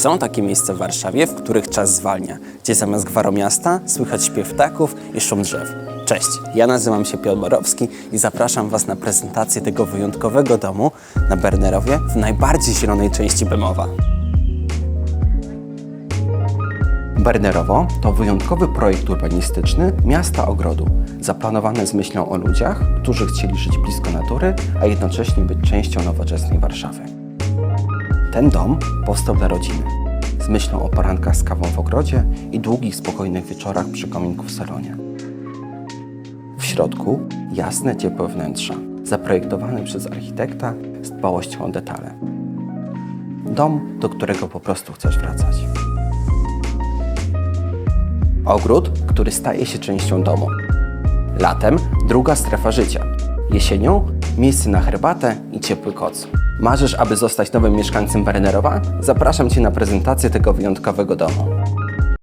są takie miejsca w Warszawie, w których czas zwalnia, gdzie zamiast gwaru miasta słychać śpiew ptaków i szum drzew. Cześć, ja nazywam się Piotr Borowski i zapraszam Was na prezentację tego wyjątkowego domu na Bernerowie w najbardziej zielonej części Bemowa. Bernerowo to wyjątkowy projekt urbanistyczny miasta ogrodu, zaplanowany z myślą o ludziach, którzy chcieli żyć blisko natury, a jednocześnie być częścią nowoczesnej Warszawy. Ten dom powstał dla rodziny, z myślą o porankach z kawą w ogrodzie i długich, spokojnych wieczorach przy kominku w salonie. W środku jasne, ciepłe wnętrza, zaprojektowane przez architekta z dbałością o detale. Dom, do którego po prostu chcesz wracać. Ogród, który staje się częścią domu. Latem druga strefa życia. Jesienią miejsce na herbatę i ciepły koc. Marzysz, aby zostać nowym mieszkańcem Bernerowa? Zapraszam Cię na prezentację tego wyjątkowego domu.